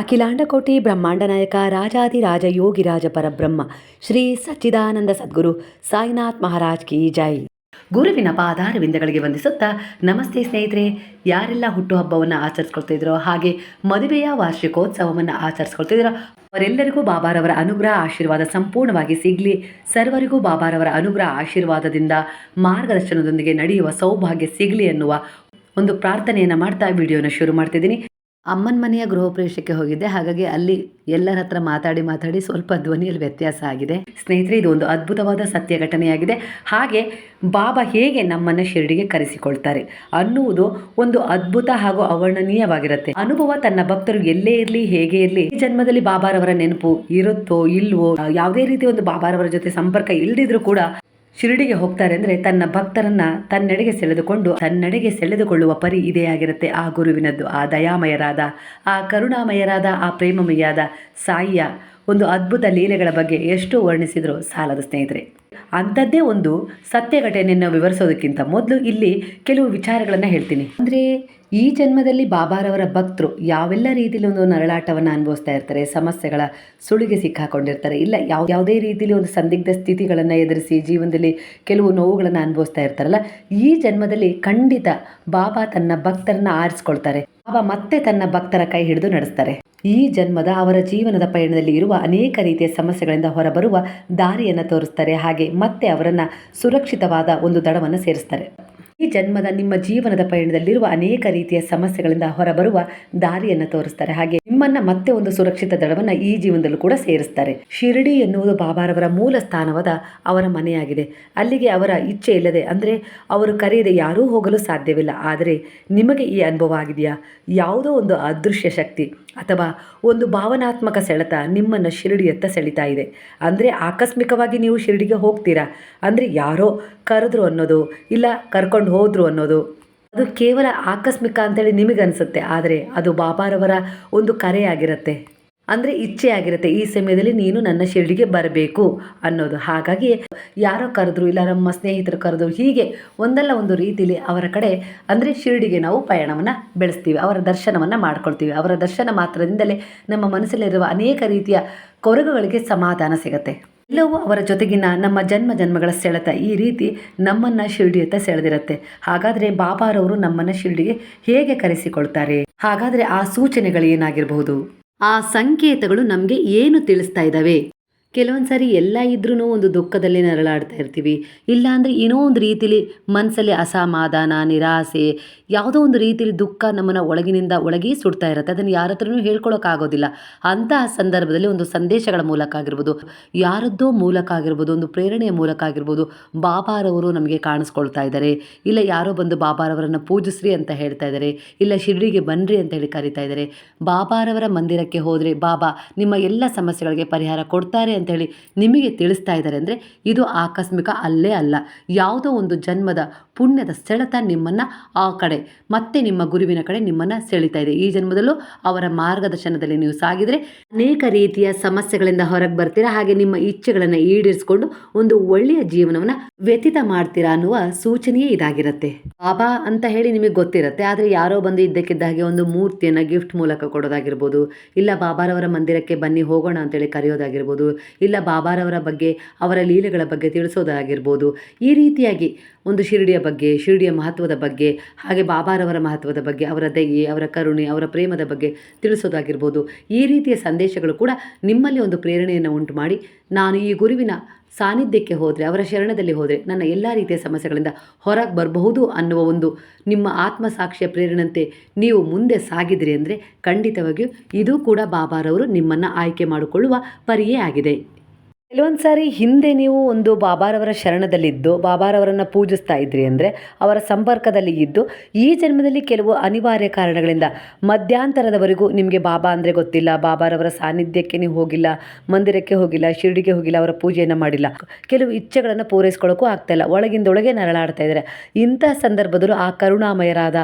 ಅಖಿಲಾಂಡಕೋಟಿ ಬ್ರಹ್ಮಾಂಡ ನಾಯಕ ರಾಜಾದಿರಾಜ ಯೋಗಿರಾಜ ಪರಬ್ರಹ್ಮ, ಶ್ರೀ ಸಚ್ಚಿದಾನಂದ ಸದ್ಗುರು ಸಾಯಿನಾಥ್ ಮಹಾರಾಜ್ ಕಿ ಜೈ. ಗುರುವಿನ ಪಾದಾರವಿಂದಗಳಿಗೆ ವಂದಿಸುತ್ತಾ, ನಮಸ್ತೆ ಸ್ನೇಹಿತರೆ. ಯಾರೆಲ್ಲ ಹುಟ್ಟುಹಬ್ಬವನ್ನು ಆಚರಿಸ್ಕೊಳ್ತಿದ್ರೋ ಹಾಗೆ ಮದುವೆಯ ವಾರ್ಷಿಕೋತ್ಸವವನ್ನು ಆಚರಿಸ್ಕೊಳ್ತಿದ್ರೋ ಅವರೆಲ್ಲರಿಗೂ ಬಾಬಾರವರ ಅನುಗ್ರಹ, ಆಶೀರ್ವಾದ ಸಂಪೂರ್ಣವಾಗಿ ಸಿಗಲಿ. ಸರ್ವರಿಗೂ ಬಾಬಾರವರ ಅನುಗ್ರಹ, ಆಶೀರ್ವಾದದಿಂದ ಮಾರ್ಗದರ್ಶನದೊಂದಿಗೆ ನಡೆಯುವ ಸೌಭಾಗ್ಯ ಸಿಗಲಿ ಎನ್ನುವ ಒಂದು ಪ್ರಾರ್ಥನೆಯನ್ನು ಮಾಡ್ತಾ ವಿಡಿಯೋನ ಶುರು ಮಾಡ್ತಿದ್ದೀನಿ. ಅಮ್ಮನ ಮನೆಯ ಗೃಹ ಪ್ರವೇಶಕ್ಕೆ ಹೋಗಿದ್ದೆ. ಹಾಗಾಗಿ ಅಲ್ಲಿ ಎಲ್ಲರ ಹತ್ರ ಮಾತಾಡಿ ಮಾತಾಡಿ ಸ್ವಲ್ಪ ಧ್ವನಿಯಲ್ಲಿ ವ್ಯತ್ಯಾಸ ಆಗಿದೆ. ಸ್ನೇಹಿತರೆ, ಇದು ಒಂದು ಅದ್ಭುತವಾದ ಸತ್ಯ ಘಟನೆಯಾಗಿದೆ. ಹಾಗೆ ಬಾಬಾ ಹೇಗೆ ನಮ್ಮನ್ನು ಶಿರಡಿಗೆ ಕರೆಸಿಕೊಳ್ತಾರೆ ಅನ್ನುವುದು ಒಂದು ಅದ್ಭುತ ಹಾಗೂ ಅವರ್ಣನೀಯವಾಗಿರುತ್ತೆ. ಅನುಭವ ತನ್ನ ಭಕ್ತರು ಎಲ್ಲೇ ಇರಲಿ, ಹೇಗೆ ಇರಲಿ, ಈ ಜನ್ಮದಲ್ಲಿ ಬಾಬಾರವರ ನೆನಪು ಇರುತ್ತೋ ಇಲ್ವೋ, ಯಾವುದೇ ರೀತಿ ಒಂದು ಬಾಬಾರವರ ಜೊತೆ ಸಂಪರ್ಕ ಇಲ್ಲದಿದ್ರೂ ಕೂಡ ಶಿರಡಿಗೆ ಹೋಗ್ತಾರೆ ಅಂದರೆ ತನ್ನ ಭಕ್ತರನ್ನ ತನ್ನೆಡೆಗೆ ಸೆಳೆದುಕೊಂಡು ತನ್ನೆಡೆಗೆ ಸೆಳೆದುಕೊಳ್ಳುವ ಪರಿ ಇದೇ ಆಗಿರುತ್ತೆ ಆ ಗುರುವಿನದ್ದು. ಆ ದಯಾಮಯರಾದ, ಆ ಕರುಣಾಮಯರಾದ, ಆ ಪ್ರೇಮಮಯಾದ ಸಾಯಿಯ ಒಂದು ಅದ್ಭುತ ಲೀಲೆಗಳ ಬಗ್ಗೆ ಎಷ್ಟು ವರ್ಣಿಸಿದರೂ ಸಾಲದ ಸ್ನೇಹಿತರೆ. ಅಂಥದ್ದೇ ಒಂದು ಸತ್ಯ ಘಟನೆಯನ್ನು ವಿವರಿಸೋದಕ್ಕಿಂತ ಮೊದಲು ಇಲ್ಲಿ ಕೆಲವು ವಿಚಾರಗಳನ್ನು ಹೇಳ್ತೀನಿ. ಅಂದರೆ ಈ ಜನ್ಮದಲ್ಲಿ ಬಾಬಾರವರ ಭಕ್ತರು ಯಾವೆಲ್ಲ ರೀತಿಯಲ್ಲಿ ಒಂದು ನರಳಾಟವನ್ನು ಅನುಭವಿಸ್ತಾ ಇರ್ತಾರೆ, ಸಮಸ್ಯೆಗಳ ಸುಳಿಗೆ ಸಿಕ್ಕಾಕೊಂಡಿರ್ತಾರೆ, ಇಲ್ಲ ಯಾವ, ಯಾವುದೇ ರೀತಿಯಲ್ಲಿ ಒಂದು ಸಂದಿಗ್ಧ ಸ್ಥಿತಿಗಳನ್ನು ಎದುರಿಸಿ ಜೀವನದಲ್ಲಿ ಕೆಲವು ನೋವುಗಳನ್ನು ಅನುಭವಿಸ್ತಾ ಇರ್ತಾರಲ್ಲ, ಈ ಜನ್ಮದಲ್ಲಿ ಖಂಡಿತ ಬಾಬಾ ತನ್ನ ಭಕ್ತರನ್ನ ಆರಿಸ್ಕೊಳ್ತಾರೆ. ಬಾಬಾ ಮತ್ತೆ ತನ್ನ ಭಕ್ತರ ಕೈ ಹಿಡಿದು ನಡೆಸ್ತಾರೆ. ಈ ಜನ್ಮದ ಅವರ ಜೀವನದ ಪಯಣದಲ್ಲಿ ಇರುವ ಅನೇಕ ರೀತಿಯ ಸಮಸ್ಯೆಗಳಿಂದ ಹೊರಬರುವ ದಾರಿಯನ್ನು ತೋರಿಸ್ತಾರೆ. ಹಾಗೆ ಮತ್ತೆ ಅವರನ್ನು ಸುರಕ್ಷಿತವಾದ ಒಂದು ದಡವನ್ನು ಸೇರಿಸ್ತಾರೆ. ಈ ಜನ್ಮದ ನಿಮ್ಮ ಜೀವನದ ಪಯಣದಲ್ಲಿರುವ ಅನೇಕ ರೀತಿಯ ಸಮಸ್ಯೆಗಳಿಂದ ಹೊರಬರುವ ದಾರಿಯನ್ನು ತೋರಿಸ್ತಾರೆ. ಹಾಗೆ ನಿಮ್ಮನ್ನ ಮತ್ತೆ ಒಂದು ಸುರಕ್ಷಿತ ದಳವನ್ನ ಈ ಜೀವನದಲ್ಲೂ ಕೂಡ ಸೇರಿಸ್ತಾರೆ. ಶಿರಡಿ ಎನ್ನುವುದು ಬಾಬಾರವರ ಮೂಲ ಸ್ಥಾನವಾದ ಅವರ ಮನೆಯಾಗಿದೆ. ಅಲ್ಲಿಗೆ ಅವರ ಇಚ್ಛೆ ಇಲ್ಲದೆ ಅಂದರೆ ಅವರು ಕರೆಯದೆ ಯಾರೂ ಹೋಗಲು ಸಾಧ್ಯವಿಲ್ಲ. ಆದರೆ ನಿಮಗೆ ಈ ಅನುಭವ ಆಗಿದೆಯಾ? ಯಾವುದೋ ಒಂದು ಅದೃಶ್ಯ ಶಕ್ತಿ. ಅಥವಾ ಒಂದು ಭಾವನಾತ್ಮಕ ಸೆಳೆತ ನಿಮ್ಮನ್ನು ಶಿರಡಿಯತ್ತ ಸೆಳಿತಾ ಇದೆ. ಅಂದರೆ ಆಕಸ್ಮಿಕವಾಗಿ ನೀವು ಶಿರಡಿಗೆ ಹೋಗ್ತೀರಾ? ಅಂದರೆ ಯಾರೋ ಕರೆದ್ರು ಅನ್ನೋದು, ಇಲ್ಲ ಕರ್ಕೊಂಡು ಹೋದ್ರು ಅನ್ನೋದು, ಅದು ಕೇವಲ ಆಕಸ್ಮಿಕ ಅಂತೇಳಿ ನಿಮಗನ್ಸುತ್ತೆ. ಆದರೆ ಅದು ಬಾಬಾರವರ ಒಂದು ಕರೆಯಾಗಿರುತ್ತೆ. ಅಂದರೆ ಇಚ್ಛೆ ಆಗಿರುತ್ತೆ ಈ ಸಮಯದಲ್ಲಿ ನೀನು ನನ್ನ ಶಿರಡಿಗೆ ಬರಬೇಕು ಅನ್ನೋದು. ಹಾಗಾಗಿ ಯಾರೋ ಕರೆದ್ರು, ಇಲ್ಲ ನಮ್ಮ ಸ್ನೇಹಿತರು ಕರೆದ್ರು, ಹೀಗೆ ಒಂದಲ್ಲ ಒಂದು ರೀತಿಯಲ್ಲಿ ಅವರ ಕಡೆ ಅಂದರೆ ಶಿರಡಿಗೆ ನಾವು ಪಯಣವನ್ನು ಬೆಳೆಸ್ತೀವಿ, ಅವರ ದರ್ಶನವನ್ನು ಮಾಡ್ಕೊಳ್ತೀವಿ. ಅವರ ದರ್ಶನ ಮಾತ್ರದಿಂದಲೇ ನಮ್ಮ ಮನಸ್ಸಲ್ಲಿರುವ ಅನೇಕ ರೀತಿಯ ಕೊರಗುಗಳಿಗೆ ಸಮಾಧಾನ ಸಿಗುತ್ತೆ. ಎಲ್ಲವೂ ಅವರ ಜೊತೆಗಿನ ನಮ್ಮ ಜನ್ಮ ಜನ್ಮಗಳ ಸೆಳೆತ, ಈ ರೀತಿ ನಮ್ಮನ್ನು ಶಿರಡಿಯತ್ತ ಸೆಳೆದಿರುತ್ತೆ. ಹಾಗಾದರೆ ಬಾಬಾರವರು ನಮ್ಮನ್ನು ಶಿರಡಿಗೆ ಹೇಗೆ ಕರೆಸಿಕೊಳ್ತಾರೆ? ಹಾಗಾದರೆ ಆ ಸೂಚನೆಗಳು ಏನಾಗಿರಬಹುದು? ಆ ಸಂಕೇತಗಳು ನಮಗೆ ಏನು ತಿಳಿಸ್ತಾ ಇದ್ದಾವೆ ಕೆಲವೊಂದು ಸಾರಿ ಎಲ್ಲ ಇದ್ರೂ ಒಂದು ದುಃಖದಲ್ಲಿ ನರಳಾಡ್ತಾ ಇರ್ತೀವಿ. ಇಲ್ಲಾಂದರೆ ಏನೋ ಒಂದು ರೀತಿಲಿ ಮನಸ್ಸಲ್ಲಿ ಅಸಮಾಧಾನ, ನಿರಾಸೆ ಯಾವುದೋ ಒಂದು ರೀತಿಯಲ್ಲಿ ದುಃಖ ನಮ್ಮನ್ನು ಒಳಗಿನಿಂದ ಒಳಗೇ ಸುಡ್ತಾ ಇರುತ್ತೆ. ಅದನ್ನು ಯಾರ ಹತ್ರನೂ ಹೇಳ್ಕೊಳ್ಳೋಕ್ಕಾಗೋದಿಲ್ಲ ಅಂತಹ ಸಂದರ್ಭದಲ್ಲಿ ಒಂದು ಸಂದೇಶಗಳ ಮೂಲಕ ಆಗಿರ್ಬೋದು, ಯಾರದ್ದೋ ಮೂಲಕ ಆಗಿರ್ಬೋದು, ಒಂದು ಪ್ರೇರಣೆಯ ಮೂಲಕ ಆಗಿರ್ಬೋದು, ಬಾಬಾರವರು ನಮಗೆ ಕಾಣಿಸ್ಕೊಳ್ತಾ ಇದ್ದಾರೆ. ಇಲ್ಲ ಯಾರೋ ಬಂದು ಬಾಬಾರವರನ್ನು ಪೂಜಿಸ್ರಿ ಅಂತ ಹೇಳ್ತಾ ಇದ್ದಾರೆ. ಇಲ್ಲ ಶಿರಡಿಗೆ ಬನ್ನಿರಿ ಅಂತ ಹೇಳಿ ಕರಿತಾ ಇದ್ದಾರೆ. ಬಾಬಾರವರ ಮಂದಿರಕ್ಕೆ ಹೋದರೆ, ಬಾಬಾ, ನಿಮ್ಮ ಎಲ್ಲ ಸಮಸ್ಯೆಗಳಿಗೆ ಪರಿಹಾರ ಕೊಡ್ತಾರೆ ಅಂತ ಹೇಳಿ ನಿಮಗೆ ತಿಳಿಸ್ತಾ ಇದ್ದಾರೆ ಅಂದರೆ ಇದು ಆಕಸ್ಮಿಕ ಅಲ್ಲೇ ಅಲ್ಲ. ಯಾವುದೋ ಒಂದು ಜನ್ಮದ ಪುಣ್ಯದ ಸೆಳೆತ ನಿಮ್ಮನ್ನು ಆ ಕಡೆ, ಮತ್ತೆ ನಿಮ್ಮ ಗುರುವಿನ ಕಡೆ ನಿಮ್ಮನ್ನು ಸೆಳಿತಾ ಇದೆ. ಈ ಜನ್ಮದಲ್ಲೂ ಅವರ ಮಾರ್ಗದರ್ಶನದಲ್ಲಿ ನೀವು ಸಾಗಿದರೆ ಅನೇಕ ರೀತಿಯ ಸಮಸ್ಯೆಗಳಿಂದ ಹೊರಗೆ ಬರ್ತೀರಾ, ಹಾಗೆ ನಿಮ್ಮ ಇಚ್ಛೆಗಳನ್ನು ಈಡೇರಿಸಿಕೊಂಡು ಒಂದು ಒಳ್ಳೆಯ ಜೀವನವನ್ನು ವ್ಯತೀತ ಮಾಡ್ತೀರಾ ಅನ್ನುವ ಸೂಚನೆಯೇ ಇದಾಗಿರುತ್ತೆ. ಬಾಬಾ ಅಂತ ಹೇಳಿ ನಿಮಗೆ ಗೊತ್ತಿರುತ್ತೆ, ಆದರೆ ಯಾರೋ ಬಂದು ಇದ್ದಕ್ಕಿದ್ದ ಹಾಗೆ ಒಂದು ಮೂರ್ತಿಯನ್ನು ಗಿಫ್ಟ್ ಮೂಲಕ ಕೊಡೋದಾಗಿರ್ಬೋದು, ಇಲ್ಲ ಬಾಬಾರವರ ಮಂದಿರಕ್ಕೆ ಬನ್ನಿ ಹೋಗೋಣ ಅಂತೇಳಿ ಕರೆಯೋದಾಗಿರ್ಬೋದು, ಇಲ್ಲ ಬಾಬಾರವರ ಬಗ್ಗೆ, ಅವರ ಲೀಲೆಗಳ ಬಗ್ಗೆ ತಿಳಿಸೋದಾಗಿರ್ಬೋದು, ಈ ರೀತಿಯಾಗಿ ಒಂದು ಶಿರಡಿಯ ಬಗ್ಗೆ, ಶಿರಡಿಯ ಮಹತ್ವದ ಬಗ್ಗೆ, ಹಾಗೆ ಬಾಬಾರವರ ಮಹತ್ವದ ಬಗ್ಗೆ, ಅವರ ದಯೆ, ಅವರ ಕರುಣೆ, ಅವರ ಪ್ರೇಮದ ಬಗ್ಗೆ ತಿಳಿಸೋದಾಗಿರ್ಬೋದು. ಈ ರೀತಿಯ ಸಂದೇಶಗಳು ಕೂಡ ನಿಮ್ಮಲ್ಲಿ ಒಂದು ಪ್ರೇರಣೆಯನ್ನು ಉಂಟು ಮಾಡಿ ನಾನು ಈ ಗುರುವಿನ ಸಾನ್ನಿಧ್ಯಕ್ಕೆ ಹೋದರೆ, ಅವರ ಶರಣದಲ್ಲಿ ಹೋದರೆ, ನನ್ನ ಎಲ್ಲ ರೀತಿಯ ಸಮಸ್ಯೆಗಳಿಂದ ಹೊರಗೆ ಬರಬಹುದು ಅನ್ನುವ ಒಂದು ನಿಮ್ಮ ಆತ್ಮಸಾಕ್ಷಿಯ ಪ್ರೇರಣೆಯಂತೆ ನೀವು ಮುಂದೆ ಸಾಗಿದ್ರಿ ಅಂದರೆ ಖಂಡಿತವಾಗಿಯೂ ಇದು ಕೂಡ ಬಾಬಾರವರು ನಿಮ್ಮನ್ನು ಆಯ್ಕೆ ಮಾಡಿಕೊಳ್ಳುವ ಪರಿಯೇ ಆಗಿದೆ. ಕೆಲವೊಂದು ಸಾರಿ ಹಿಂದೆ ನೀವು ಒಂದು ಬಾಬಾರವರ ಶರಣದಲ್ಲಿದ್ದು, ಬಾಬಾರವರನ್ನು ಪೂಜಿಸ್ತಾ ಇದ್ರಿ ಅಂದರೆ ಅವರ ಸಂಪರ್ಕದಲ್ಲಿ ಇದ್ದು, ಈ ಜನ್ಮದಲ್ಲಿ ಕೆಲವು ಅನಿವಾರ್ಯ ಕಾರಣಗಳಿಂದ ಮಧ್ಯಾಂತರದವರೆಗೂ ನಿಮಗೆ ಬಾಬಾ ಅಂದರೆ ಗೊತ್ತಿಲ್ಲ, ಬಾಬಾರವರ ಸಾನ್ನಿಧ್ಯಕ್ಕೆ ನೀವು ಹೋಗಿಲ್ಲ, ಮಂದಿರಕ್ಕೆ ಹೋಗಿಲ್ಲ, ಶಿರಡಿಗೆ ಹೋಗಿಲ್ಲ, ಅವರ ಪೂಜೆಯನ್ನು ಮಾಡಿಲ್ಲ. ಕೆಲವು ಇಚ್ಛೆಗಳನ್ನು ಪೂರೈಸ್ಕೊಳ್ಳೋಕ್ಕೂ ಆಗ್ತಾಯಿಲ್ಲ ಒಳಗಿಂದೊಳಗೆ ನರಳಾಡ್ತಾ ಇದ್ದಾರೆ. ಇಂಥ ಸಂದರ್ಭದಲ್ಲೂ ಆ ಕರುಣಾಮಯರಾದ,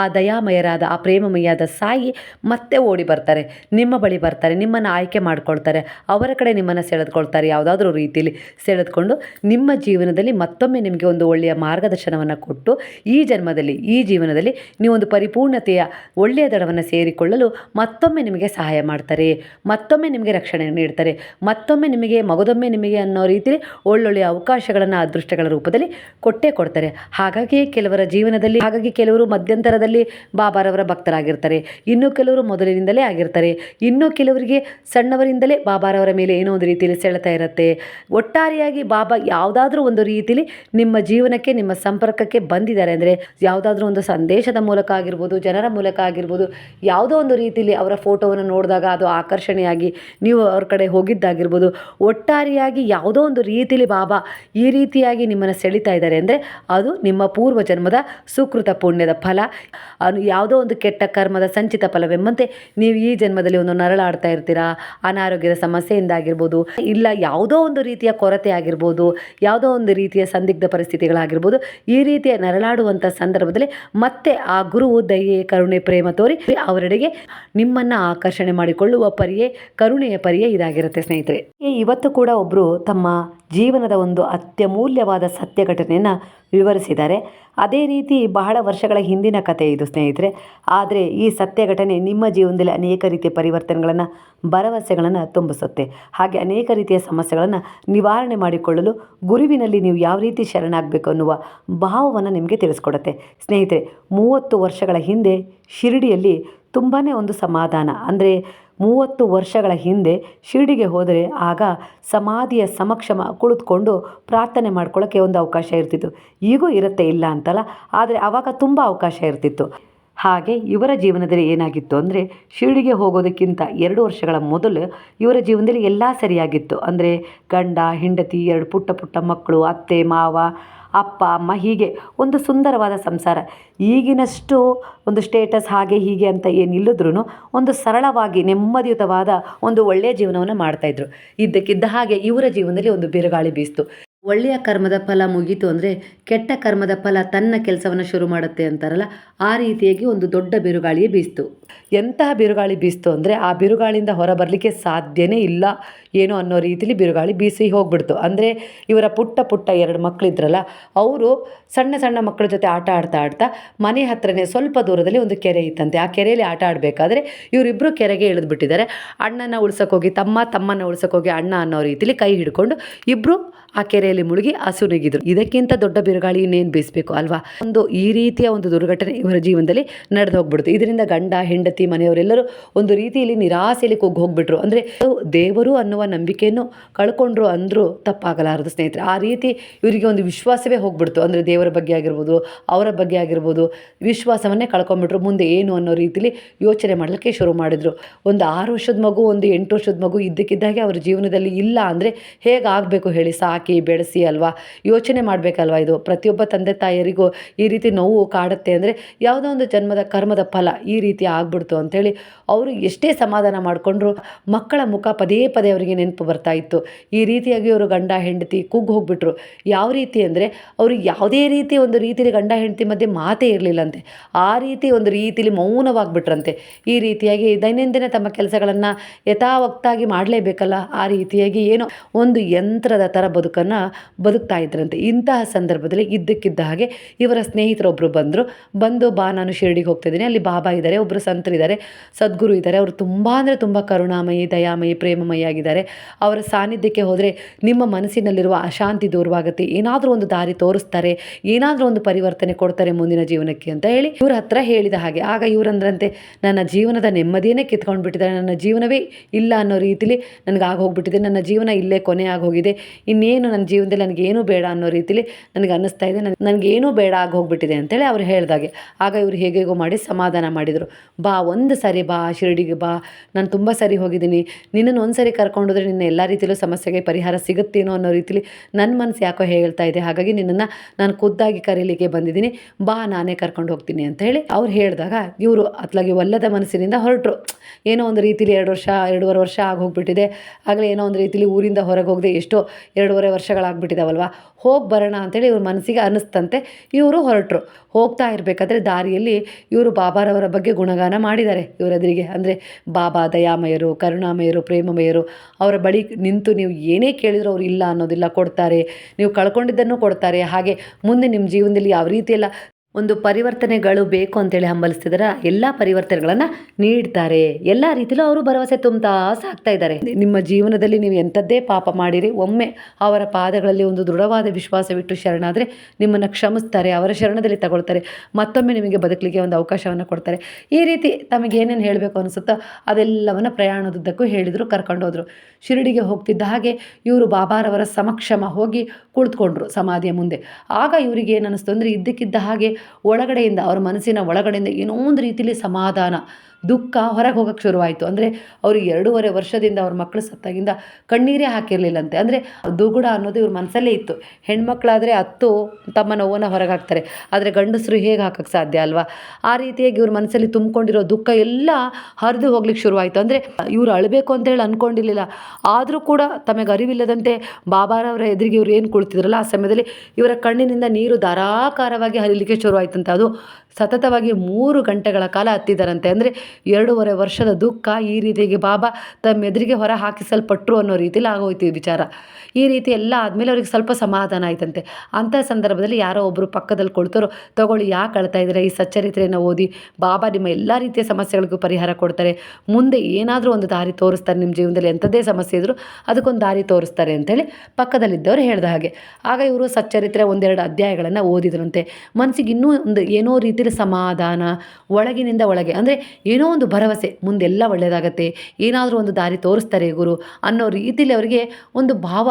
ಆ ದಯಾಮಯರಾದ, ಆ ಪ್ರೇಮಮಯಾದ ಸಾಯಿ ಮತ್ತೆ ಓಡಿ ಬರ್ತಾರೆ. ನಿಮ್ಮ ಬಳಿ ಬರ್ತಾರೆ, ನಿಮ್ಮನ್ನು ಆಯ್ಕೆ ಮಾಡ್ಕೊಳ್ತಾರೆ. ಅವರ ಕಡೆ ನಿಮ್ಮನ್ನು ಸೆಳೆದುಕೊಳ್ತಾರೆ. ಯಾವುದಾದ್ರೂ ರೀತಿಯಲ್ಲಿ ಸೆಳೆದುಕೊಂಡು ನಿಮ್ಮ ಜೀವನದಲ್ಲಿ ಮತ್ತೊಮ್ಮೆ ನಿಮಗೆ ಒಂದು ಒಳ್ಳೆಯ ಮಾರ್ಗದರ್ಶನವನ್ನು ಕೊಟ್ಟು ಈ ಜನ್ಮದಲ್ಲಿ, ಈ ಜೀವನದಲ್ಲಿ ನೀವು ಒಂದು ಪರಿಪೂರ್ಣತೆಯ ಒಳ್ಳೆಯ ದಡವನ್ನು ಸೇರಿಕೊಳ್ಳಲು ಮತ್ತೊಮ್ಮೆ ನಿಮಗೆ ಸಹಾಯ ಮಾಡ್ತಾರೆ. ಮತ್ತೊಮ್ಮೆ ನಿಮಗೆ ರಕ್ಷಣೆ ನೀಡ್ತಾರೆ. ಮತ್ತೊಮ್ಮೆ ನಿಮಗೆ, ಮಗದೊಮ್ಮೆ ನಿಮಗೆ ಅನ್ನೋ ರೀತಿಯಲ್ಲಿ ಒಳ್ಳೊಳ್ಳೆಯ ಅವಕಾಶಗಳನ್ನು, ಅದೃಷ್ಟಗಳ ರೂಪದಲ್ಲಿ ಕೊಟ್ಟೇ ಕೊಡ್ತಾರೆ. ಹಾಗಾಗಿ ಕೆಲವರ ಜೀವನದಲ್ಲಿ, ಹಾಗಾಗಿ ಕೆಲವರು ಮಧ್ಯಂತರದಲ್ಲಿ ಬಾಬಾರವರ ಭಕ್ತರಾಗಿರ್ತಾರೆ. ಇನ್ನು ಕೆಲವರು ಮೊದಲಿನಿಂದಲೇ ಆಗಿರ್ತಾರೆ. ಇನ್ನು ಕೆಲವರಿಗೆ ಸಣ್ಣವರಿಂದಲೇ ಬಾಬಾರವರ ಮೇಲೆ ಏನೋ ಒಂದು ರೀತಿಯಲ್ಲಿ ಸೆಳೆತ ಇರುತ್ತೆ. ಒಟ್ಟಾರೆಯಾಗಿ ಬಾಬಾ ಯಾವುದಾದ್ರೂ ಒಂದು ರೀತಿಯಲ್ಲಿ ನಿಮ್ಮ ಜೀವನಕ್ಕೆ, ನಿಮ್ಮ ಸಂಪರ್ಕಕ್ಕೆ ಬಂದಿದ್ದಾರೆ ಅಂದರೆ ಯಾವುದಾದ್ರೂ ಒಂದು ಸಂದೇಶದ ಮೂಲಕ ಆಗಿರ್ಬೋದು, ಜನರ ಮೂಲಕ ಆಗಿರ್ಬೋದು, ಯಾವುದೋ ಒಂದು ರೀತಿಯಲ್ಲಿ ಅವರ ಫೋಟೋವನ್ನು ನೋಡಿದಾಗ ಅದು ಆಕರ್ಷಣೆಯಾಗಿ ನೀವು ಅವ್ರ ಕಡೆ ಹೋಗಿದ್ದಾಗಿರ್ಬೋದು. ಒಟ್ಟಾರೆಯಾಗಿ ಯಾವುದೋ ಒಂದು ರೀತಿಯಲ್ಲಿ ಬಾಬಾ ಈ ರೀತಿಯಾಗಿ ನಿಮ್ಮನ್ನು ಸೆಳಿತಾ ಇದ್ದಾರೆ ಅಂದರೆ ಅದು ನಿಮ್ಮ ಪೂರ್ವ ಜನ್ಮದ ಸುಕೃತ ಪುಣ್ಯದ ಫಲ. ಅದು ಯಾವುದೋ ಒಂದು ಕೆಟ್ಟ ಕರ್ಮದ ಸಂಚಿತ ಫಲವೆಂಬಂತೆ ನೀವು ಈ ಜನ್ಮದಲ್ಲಿ ಒಂದು ನರಳಾಡ್ತಾ ಇರ್ತೀರಾ. ಅನಾರೋಗ್ಯದ ಸಮಸ್ಯೆಯಿಂದ ಆಗಿರ್ಬೋದು ಇಲ್ಲ ಯಾವುದೋ ಒಂದು ರೀತಿಯ ಕೊರತೆ ಆಗಿರ್ಬೋದು, ಯಾವುದೋ ಒಂದು ರೀತಿಯ ಸಂದಿಗ್ಧ ಪರಿಸ್ಥಿತಿಗಳಾಗಿರ್ಬೋದು, ಈ ರೀತಿಯ ನರಳಾಡುವಂಥ ಸಂದರ್ಭದಲ್ಲಿ ಮತ್ತೆ ಆ ಗುರುವು ದಯೆ ಕರುಣೆ ಪ್ರೇಮ ತೋರಿ ಅವರೆಡೆಗೆ ನಿಮ್ಮನ್ನು ಆಕರ್ಷಣೆ ಮಾಡಿಕೊಳ್ಳುವ ಪರಿಯೇ, ಕರುಣೆಯ ಪರಿಯೇ ಇದಾಗಿರುತ್ತೆ ಸ್ನೇಹಿತರೆ. ಇವತ್ತು ಕೂಡ ಒಬ್ಬರು ತಮ್ಮ ಜೀವನದ ಒಂದು ಅತ್ಯಮೂಲ್ಯವಾದ ಸತ್ಯ ಘಟನೆಯನ್ನು ವಿವರಿಸಿದ್ದಾರೆ. ಅದೇ ರೀತಿ ಬಹಳ ವರ್ಷಗಳ ಹಿಂದಿನ ಕಥೆ ಇದು, ಸ್ನೇಹಿತರೆ. ಆದರೆ ಈ ಸತ್ಯ ಘಟನೆ ನಿಮ್ಮ ಜೀವನದಲ್ಲಿ ಅನೇಕ ರೀತಿಯ ಪರಿವರ್ತನೆಗಳನ್ನು, ಭರವಸೆಗಳನ್ನು ತುಂಬಿಸುತ್ತೆ. ಹಾಗೆ ಅನೇಕ ರೀತಿಯ ಸಮಸ್ಯೆಗಳನ್ನು ನಿವಾರಣೆ ಮಾಡಿಕೊಳ್ಳಲು ಗುರುವಿನಲ್ಲಿ ನೀವು ಯಾವ ರೀತಿ ಶರಣಾಗಬೇಕು ಅನ್ನುವ ಭಾವವನ್ನು ನಿಮಗೆ ತಿಳಿಸ್ಕೊಡುತ್ತೆ. ಸ್ನೇಹಿತರೆ, ಮೂವತ್ತು ವರ್ಷಗಳ ಹಿಂದೆ ಶಿರಡಿಯಲ್ಲಿ ತುಂಬಾ ಒಂದು ಸಮಾಧಾನ. ಅಂದರೆ ಮೂವತ್ತು ವರ್ಷಗಳ ಹಿಂದೆ ಶಿರಡಿಗೆ ಹೋದರೆ ಆಗ ಸಮಾಧಿಯ ಸಮಕ್ಷಮ ಕುಳಿತುಕೊಂಡು ಪ್ರಾರ್ಥನೆ ಮಾಡ್ಕೊಳ್ಳೋಕ್ಕೆ ಒಂದು ಅವಕಾಶ ಇರ್ತಿತ್ತು. ಈಗೂ ಇರುತ್ತೆ ಇಲ್ಲ ಅಂತಲ್ಲ, ಆದರೆ ಆವಾಗ ತುಂಬ ಅವಕಾಶ ಇರ್ತಿತ್ತು. ಹಾಗೆ ಇವರ ಜೀವನದಲ್ಲಿ ಏನಾಗಿತ್ತು ಅಂದರೆ ಶಿರಡಿಗೆ ಹೋಗೋದಕ್ಕಿಂತ ಎರಡು ವರ್ಷಗಳ ಮೊದಲು ಇವರ ಜೀವನದಲ್ಲಿ ಎಲ್ಲ ಸರಿಯಾಗಿತ್ತು. ಅಂದರೆ ಗಂಡ, ಹೆಂಡತಿ, ಎರಡು ಪುಟ್ಟ ಪುಟ್ಟ ಮಕ್ಕಳು, ಅತ್ತೆ, ಮಾವ ಅಪ್ಪ, ಅಮ್ಮ ಹೀಗೆ ಒಂದು ಸುಂದರವಾದ ಸಂಸಾರ. ಈಗಿನಷ್ಟು ಒಂದು ಸ್ಟೇಟಸ್ ಹಾಗೆ ಹೀಗೆ ಅಂತ ಏನಿಲ್ಲದ್ರೂ ಒಂದು ಸರಳವಾಗಿ, ನೆಮ್ಮದಿಯುತವಾದ ಒಂದು ಒಳ್ಳೆಯ ಜೀವನವನ್ನು ಮಾಡ್ತಾಯಿದ್ರು ಇದ್ದಕ್ಕಿದ್ದ ಹಾಗೆ ಇವರ ಜೀವನದಲ್ಲಿ ಒಂದು ಬಿರುಗಾಳಿ ಬೀಸ್ತು. ಒಳ್ಳೆಯ ಕರ್ಮದ ಫಲ ಮುಗೀತು ಅಂದರೆ ಕೆಟ್ಟ ಕರ್ಮದ ಫಲ ತನ್ನ ಕೆಲಸವನ್ನು ಶುರು ಮಾಡುತ್ತೆ ಅಂತಾರಲ್ಲ, ಆ ರೀತಿಯಾಗಿ ಒಂದು ದೊಡ್ಡ ಬಿರುಗಾಳಿಯೇ ಬೀಸ್ತು. ಎಂತಹ ಬಿರುಗಾಳಿ ಬೀಸ್ತು ಅಂದರೆ ಆ ಬಿರುಗಾಳಿಯಿಂದ ಹೊರಬರಲಿಕ್ಕೆ ಸಾಧ್ಯನೇ ಇಲ್ಲ ಏನೋ ಅನ್ನೋ ರೀತಿಲಿ ಬಿರುಗಾಳಿ ಬೀಸಿ ಹೋಗ್ಬಿಡ್ತು. ಅಂದರೆ ಇವರ ಪುಟ್ಟ ಪುಟ್ಟ ಎರಡು ಮಕ್ಕಳಿದ್ರಲ್ಲ ಅವರು ಸಣ್ಣ ಸಣ್ಣ ಮಕ್ಕಳ ಜೊತೆ ಆಟ ಆಡ್ತಾ ಆಡ್ತಾ ಮನೆ ಹತ್ರನೇ ಸ್ವಲ್ಪ ದೂರದಲ್ಲಿ ಒಂದು ಕೆರೆ ಇತ್ತಂತೆ. ಆ ಕೆರೆಯಲ್ಲಿ ಆಟ ಆಡಬೇಕಾದ್ರೆ ಇವರಿಬ್ಬರು ಕೆರೆಗೆ ಇಳಿದ್ಬಿಟ್ಟಿದ್ದಾರೆ. ಅಣ್ಣನ ಉಳ್ಸೋಕ್ಕೋಗಿ ತಮ್ಮ, ತಮ್ಮನ ಉಳ್ಸೋಕ್ಕೋಗಿ ಅಣ್ಣ ಅನ್ನೋ ರೀತಿಲಿ ಕೈ ಹಿಡ್ಕೊಂಡು ಇಬ್ಬರು ಆ ಕೆರೆಯಲ್ಲಿ ಮುಳುಗಿ ಹಸುನಿಗಿದ್ರು ಇದಕ್ಕಿಂತ ದೊಡ್ಡ ಬಿರುಗಾಳಿ ಇನ್ನೇನು ಬೀಸಬೇಕು ಅಲ್ವಾ? ಒಂದು ಈ ರೀತಿಯ ಒಂದು ದುರ್ಘಟನೆ ಇವರ ಜೀವನದಲ್ಲಿ ನಡೆದು ಹೋಗ್ಬಿಡ್ತು ಇದರಿಂದ ಗಂಡ, ಹೆಂಡತಿ, ಮನೆಯವರೆಲ್ಲರೂ ಒಂದು ರೀತಿಯಲ್ಲಿ ನಿರಾಸೆಯಲ್ಲಿ ಕುಗ್ಗಿ ಹೋಗ್ಬಿಟ್ರು. ಅಂದರೆ ದೇವರು ಅನ್ನುವ ನಂಬಿಕೆಯನ್ನು ಕಳ್ಕೊಂಡ್ರು ಅಂದರೂ ತಪ್ಪಾಗಲಾರದು ಸ್ನೇಹಿತರೆ. ಆ ರೀತಿ ಇವರಿಗೆ ಒಂದು ವಿಶ್ವಾಸವೇ ಹೋಗ್ಬಿಡ್ತು. ಅಂದರೆ ದೇವರ ಬಗ್ಗೆ ಆಗಿರ್ಬೋದು, ಅವರ ಬಗ್ಗೆ ಆಗಿರ್ಬೋದು, ವಿಶ್ವಾಸವನ್ನೇ ಕಳ್ಕೊಂಡ್ಬಿಟ್ರು. ಮುಂದೆ ಏನು ಅನ್ನೋ ರೀತಿಯಲ್ಲಿ ಯೋಚನೆ ಮಾಡಲಿಕ್ಕೆ ಶುರು ಮಾಡಿದ್ರು. ಒಂದು ಆರು ವರ್ಷದ ಮಗು, ಒಂದು ಎಂಟು ವರ್ಷದ ಮಗು ಇದ್ದಕ್ಕಿದ್ದಾಗೆ ಅವರ ಜೀವನದಲ್ಲಿ ಇಲ್ಲ ಅಂದರೆ ಹೇಗಾಗಬೇಕು ಹೇಳಿ ಸಾಕಿ ಬೆಳೆಸಿ ಅಲ್ವಾ? ಯೋಚನೆ ಮಾಡಬೇಕಲ್ವಾ ಇದು? ಪ್ರತಿಯೊಬ್ಬ ತಂದೆ ತಾಯಿಯರಿಗೂ ಈ ರೀತಿ ನೋವು ಕಾಡುತ್ತೆ ಅಂದರೆ ಯಾವುದೋ ಒಂದು ಜನ್ಮದ ಕರ್ಮದ ಫಲ ಈ ರೀತಿ ಆಗ್ಬಿಡ್ತು ಅಂಥೇಳಿ ಅವರು ಎಷ್ಟೇ ಸಮಾಧಾನ ಮಾಡಿಕೊಂಡ್ರು ಮಕ್ಕಳ ಮುಖ ಪದೇ ಪದೇ ಅವರಿಗೆ ನೆನಪು ಬರ್ತಾ ಇತ್ತು. ಈ ರೀತಿಯಾಗಿ ಅವರು ಗಂಡ, ಹೆಂಡತಿ ಕುಗ್ಗು ಹೋಗ್ಬಿಟ್ರು. ಯಾವ ರೀತಿ ಅಂದರೆ ಅವರು ಯಾವುದೇ ರೀತಿ ಒಂದು ರೀತಿಯಲ್ಲಿ ಗಂಡ, ಹೆಂಡತಿ ಮಧ್ಯೆ ಮಾತೇ ಇರಲಿಲ್ಲಂತೆ. ಆ ರೀತಿ ಒಂದು ರೀತಿಯಲ್ಲಿ ಮೌನವಾಗಿಬಿಟ್ರಂತೆ. ಈ ರೀತಿಯಾಗಿ ದೈನಂದಿನ ತಮ್ಮ ಕೆಲಸಗಳನ್ನು ಯಥಾವತ್ತಾಗಿ ಮಾಡಲೇಬೇಕಲ್ಲ? ಆ ರೀತಿಯಾಗಿ ಏನೋ ಒಂದು ಯಂತ್ರದ ಥರ ಬದುಕನ್ನು ಬದುಕ್ತಾ ಇದ್ರಂತೆ. ಇಂತಹ ಸಂದರ್ಭದಲ್ಲಿ ಇದ್ದಕ್ಕಿದ್ದ ಹಾಗೆ ಇವರ ಸ್ನೇಹಿತರೊಬ್ಬರು ಬಂದರು. ಬಂದು ಬಾ, ನಾನು ಶಿರಡಿಗೆ ಹೋಗ್ತಿದ್ದೀನಿ ಅಲ್ಲಿ ಬಾಬಾ ಇದ್ದಾರೆ ಒಬ್ಬರು ಸಂತರಿದ್ದಾರೆ ಸದ್ಗುರು ಇದ್ದಾರೆ. ಅವರು ತುಂಬ ಅಂದರೆ ತುಂಬ ಕರುಣಾಮಯಿ, ದಯಾಮಯಿ, ಪ್ರೇಮಮಯಿ ಆಗಿದ್ದಾರೆ. ಅವರ ಸಾನ್ನಿಧ್ಯಕ್ಕೆ ಹೋದರೆ ನಿಮ್ಮ ಮನಸ್ಸಿನಲ್ಲಿರುವ ಅಶಾಂತಿ ದೂರವಾಗುತ್ತೆ. ಏನಾದರೂ ಒಂದು ದಾರಿ ತೋರಿಸ್ತಾರೆ, ಏನಾದರೂ ಒಂದು ಪರಿವರ್ತನೆ ಕೊಡ್ತಾರೆ ಮುಂದಿನ ಜೀವನಕ್ಕೆ ಅಂತ ಹೇಳಿ ಇವ್ರ ಹತ್ರ ಹೇಳಿದ ಹಾಗೆ. ಆಗ ಇವರಂದ್ರಂತೆ, ನನ್ನ ಜೀವನದ ನೆಮ್ಮದಿಯೇ ಕಿತ್ಕೊಂಡು ಬಿಟ್ಟಿದ್ದಾರೆ ನನ್ನ ಜೀವನವೇ ಇಲ್ಲ ಅನ್ನೋ ರೀತಿಲಿ ನನಗೆ ಆಗೋಗ್ಬಿಟ್ಟಿದೆ ನನ್ನ ಜೀವನ ಇಲ್ಲೇ ಕೊನೆ ಆಗೋಗಿದೆ ಇನ್ನೇನು ನನ್ನ ಜೀವನದಲ್ಲಿ ನನಗೇನು ಬೇಡ ಅನ್ನೋ ರೀತಿಲಿ ನನಗೆ ಅನ್ನಿಸ್ತಾ ಇದೆ. ನನಗೆ ನನಗೇನೂ ಬೇಡ ಆಗಿ ಹೋಗ್ಬಿಟ್ಟಿದೆ ಅಂತೇಳಿ ಅವ್ರು ಹೇಳಿದಾಗೆ. ಆಗ ಇವರು ಹೇಗೇಗೋ ಮಾಡಿ ಸಮಾಧಾನ ಮಾಡಿದರು. ಬಾ, ಒಂದು ಸಾರಿ ಬಾ, ಶಿರಡಿಗೆ ಬಾ. ನಾನು ತುಂಬ ಸರಿ ಹೋಗಿದ್ದೀನಿ. ನಿನ್ನನ್ನು ಒಂದು ಸಾರಿ ಕರ್ಕೊಂಡೋದ್ರೆ ನಿನ್ನ ಎಲ್ಲ ರೀತಿಯಲ್ಲೂ ಸಮಸ್ಯೆಗೆ ಪರಿಹಾರ ಸಿಗುತ್ತೇನೋ ಅನ್ನೋ ರೀತಿಲಿ ನನ್ನ ಮನಸ್ಸು ಯಾಕೋ ಹೇಳ್ತಾ ಇದೆ. ಹಾಗಾಗಿ ನಿನ್ನನ್ನು ನಾನು ಖುದ್ದಾಗಿ ಕರೀಲಿಕ್ಕೆ ಬಂದಿದ್ದೀನಿ. ಬಾ, ನಾನೇ ಕರ್ಕೊಂಡು ಹೋಗ್ತೀನಿ ಅಂತ ಹೇಳಿ ಅವ್ರು ಹೇಳಿದಾಗ ಇವರು ಅತ್ಲಾಗಿ ಒಲ್ಲದ ಮನಸ್ಸಿನಿಂದ ಹೊರಟರು. ಏನೋ ಒಂದು ರೀತಿಲಿ ಎರಡು ವರ್ಷ, ಎರಡೂವರೆ ವರ್ಷ ಆಗಿ ಹೋಗ್ಬಿಟ್ಟಿದೆ ಆಗಲೇ ಏನೋ ಒಂದು ರೀತಿಲಿ ಊರಿಂದ ಹೊರಗೆ ಹೋಗದೆ ಎಷ್ಟೋ ಎರಡೂವರೆ ವರ್ಷಗಳ ಆಗ್ಬಿಟ್ಟಿದಾವಲ್ವ? ಹೋಗಿ ಬರೋಣ ಅಂತೇಳಿ ಇವ್ರ ಮನಸ್ಸಿಗೆ ಅನ್ನಿಸ್ತಂತೆ. ಇವರು ಹೊರಟರು. ಹೋಗ್ತಾ ಇರಬೇಕಾದ್ರೆ ದಾರಿಯಲ್ಲಿ ಇವರು ಬಾಬಾರವರ ಬಗ್ಗೆ ಗುಣಗಾನ ಮಾಡಿದ್ದಾರೆ ಇವರೆದುರಿಗೆ. ಅಂದರೆ ಬಾಬಾ ದಯಾಮಯರು, ಕರುಣಾಮಯರು, ಪ್ರೇಮಮಯರು, ಅವರ ಬಳಿ ನಿಂತು ನೀವು ಏನೇ ಕೇಳಿದ್ರು ಅವ್ರು ಇಲ್ಲ ಅನ್ನೋದಿಲ್ಲ, ಕೊಡ್ತಾರೆ. ನೀವು ಕಳ್ಕೊಂಡಿದ್ದನ್ನು ಕೊಡ್ತಾರೆ. ಹಾಗೆ ಮುಂದೆ ನಿಮ್ಮ ಜೀವನದಲ್ಲಿ ಯಾವ ರೀತಿ ಎಲ್ಲ ಒಂದು ಪರಿವರ್ತನೆಗಳು ಬೇಕು ಅಂತೇಳಿ ಹಂಬಲಿಸ್ತಿದಾರ. ಎಲ್ಲ ಪರಿವರ್ತನೆಗಳನ್ನು ನೀಡ್ತಾರೆ. ಎಲ್ಲ ರೀತಿಲೂ ಅವರು ಭರವಸೆ ತುಂಬ್ತಾ ಸಾಕ್ತಾ ಇದ್ದಾರೆ. ನಿಮ್ಮ ಜೀವನದಲ್ಲಿ ನೀವು ಎಂಥದ್ದೇ ಪಾಪ ಮಾಡಿರಿ, ಒಮ್ಮೆ ಅವರ ಪಾದಗಳಲ್ಲಿ ಒಂದು ದೃಢವಾದ ವಿಶ್ವಾಸವಿಟ್ಟು ಶರಣಾದರೆ ನಿಮ್ಮನ್ನು ಕ್ಷಮಿಸ್ತಾರೆ, ಅವರ ಶರಣದಲ್ಲಿ ತಗೊಳ್ತಾರೆ, ಮತ್ತೊಮ್ಮೆ ನಿಮಗೆ ಬದುಕಲಿಕ್ಕೆ ಒಂದು ಅವಕಾಶವನ್ನು ಕೊಡ್ತಾರೆ. ಈ ರೀತಿ ತಮಗೆ ಏನೇನು ಹೇಳಬೇಕು ಅನಿಸುತ್ತೋ ಅದೆಲ್ಲವನ್ನು ಪ್ರಯಾಣದುದ್ದಕ್ಕೂ ಹೇಳಿದರು ಕರ್ಕೊಂಡೋದ್ರು ಶಿರಡಿಗೆ ಹೋಗ್ತಿದ್ದ ಹಾಗೆ ಇವರು ಬಾಬಾರವರ ಸಮಕ್ಷಮ ಹೋಗಿ ಕುಳಿತುಕೊಂಡ್ರು ಸಮಾಧಿಯ ಮುಂದೆ. ಆಗ ಇವರಿಗೆ ಏನು ಅನ್ನಿಸ್ತು ಅಂದರೆ ಇದ್ದಕ್ಕಿದ್ದ ಹಾಗೆ ಒಳಗಡೆಯಿಂದ ಅವ್ರ ಮನಸ್ಸಿನ ಒಳಗಡೆಯಿಂದ ಏನೋ ಒಂದು ರೀತಿಲಿ ಸಮಾಧಾನ. ದುಃಖ ಹೊರಗೆ ಹೋಗೋಕ್ಕೆ ಶುರುವಾಯಿತು. ಅಂದರೆ ಅವರು ಎರಡೂವರೆ ವರ್ಷದಿಂದ ಅವ್ರ ಮಕ್ಕಳು ಸತ್ತಾಗಿಂದ ಕಣ್ಣೀರೇ ಹಾಕಿರಲಿಲ್ಲಂತೆ. ಅಂದರೆ ದುಗುಡ ಅನ್ನೋದು ಇವ್ರ ಮನಸ್ಸಲ್ಲೇ ಇತ್ತು. ಹೆಣ್ಮಕ್ಳಾದರೆ ಹತ್ತು ತಮ್ಮ ನೋವನ್ನು ಹೊರಗೆ ಹಾಕ್ತಾರೆ. ಆದರೆ ಗಂಡಸರು ಹೇಗೆ ಹಾಕೋಕ್ಕೆ ಸಾಧ್ಯ ಅಲ್ವಾ? ಆ ರೀತಿಯಾಗಿ ಇವ್ರ ಮನಸ್ಸಲ್ಲಿ ತುಂಬಿಕೊಂಡಿರೋ ದುಃಖ ಎಲ್ಲ ಹರಿದು ಹೋಗ್ಲಿಕ್ಕೆ ಶುರುವಾಯಿತು. ಅಂದರೆ ಇವ್ರು ಅಳಬೇಕು ಅಂತೇಳಿ ಅಂದ್ಕೊಂಡಿರಲಿಲ್ಲ ಆದರೂ ಕೂಡ ತಮಗೆ ಅರಿವಿಲ್ಲದಂತೆ ಬಾಬಾರವರ ಎದುರಿಗೆ ಇವ್ರು ಏನು ಕುಳಿತಿದ್ರಲ್ಲ, ಆ ಸಮಯದಲ್ಲಿ ಇವರ ಕಣ್ಣಿನಿಂದ ನೀರು ಧಾರಾಕಾರವಾಗಿ ಹರಿಲಿಕ್ಕೆ ಶುರುವಾಯ್ತಂತೆ. ಅದು ಸತತವಾಗಿ ಮೂರು ಗಂಟೆಗಳ ಕಾಲ ಹತ್ತಿದ್ದಾರಂತೆ ಅಂದರೆ ಎರಡೂವರೆ ವರ್ಷದ ದುಃಖ, ಈ ರೀತಿಯಾಗಿ ಬಾಬಾ ತಮ್ಮ ಎದುರಿಗೆ ಹೊರ ಹಾಕಿಸಲ್ಪಟ್ಟರು ಅನ್ನೋ ರೀತಿಲಿ ಆಗೋಯ್ತು ಈ ವಿಚಾರ. ಈ ರೀತಿ ಎಲ್ಲ ಆದಮೇಲೆ ಅವ್ರಿಗೆ ಸ್ವಲ್ಪ ಸಮಾಧಾನ ಆಯ್ತಂತೆ. ಅಂಥ ಸಂದರ್ಭದಲ್ಲಿ ಯಾರೋ ಒಬ್ಬರು ಪಕ್ಕದಲ್ಲಿ ಕೊಳ್ತಾರೋ, ತಗೊಳ್ಳಿ, ಯಾಕೆ ಅಳ್ತಾ ಇದ್ದಾರೆ? ಈ ಸಚ್ಚರಿತ್ರೆಯನ್ನು ಓದಿ ಬಾಬಾ ನಿಮ್ಮ ಎಲ್ಲ ರೀತಿಯ ಸಮಸ್ಯೆಗಳಿಗೂ ಪರಿಹಾರ ಕೊಡ್ತಾರೆ. ಮುಂದೆ ಏನಾದರೂ ಒಂದು ದಾರಿ ತೋರಿಸ್ತಾರೆ ನಿಮ್ಮ ಜೀವನದಲ್ಲಿ ಎಂಥದ್ದೇ ಸಮಸ್ಯೆ ಇದ್ದರೂ ಅದಕ್ಕೊಂದು ದಾರಿ ತೋರಿಸ್ತಾರೆ ಅಂತೇಳಿ ಪಕ್ಕದಲ್ಲಿದ್ದವರು ಹೇಳಿದ ಹಾಗೆ. ಆಗ ಇವರು ಸಚ್ಚರಿತ್ರೆ ಒಂದೆರಡು ಅಧ್ಯಾಯಗಳನ್ನು ಓದಿದ್ರಂತೆ. ಮನಸ್ಸಿಗೆ ಇನ್ನೂ ಒಂದು ಏನೋ ರೀತಿಯಲ್ಲಿ ಸಮಾಧಾನ, ಒಳಗಿನಿಂದ ಒಳಗೆ. ಅಂದರೆ ಏನೋ ಒಂದು ಭರವಸೆ, ಮುಂದೆಲ್ಲ ಒಳ್ಳೆಯದಾಗತ್ತೆ ಏನಾದರೂ ಒಂದು ದಾರಿ ತೋರಿಸ್ತಾರೆ ಗುರು ಅನ್ನೋ ರೀತಿಯಲ್ಲಿ ಅವರಿಗೆ ಒಂದು ಭಾವ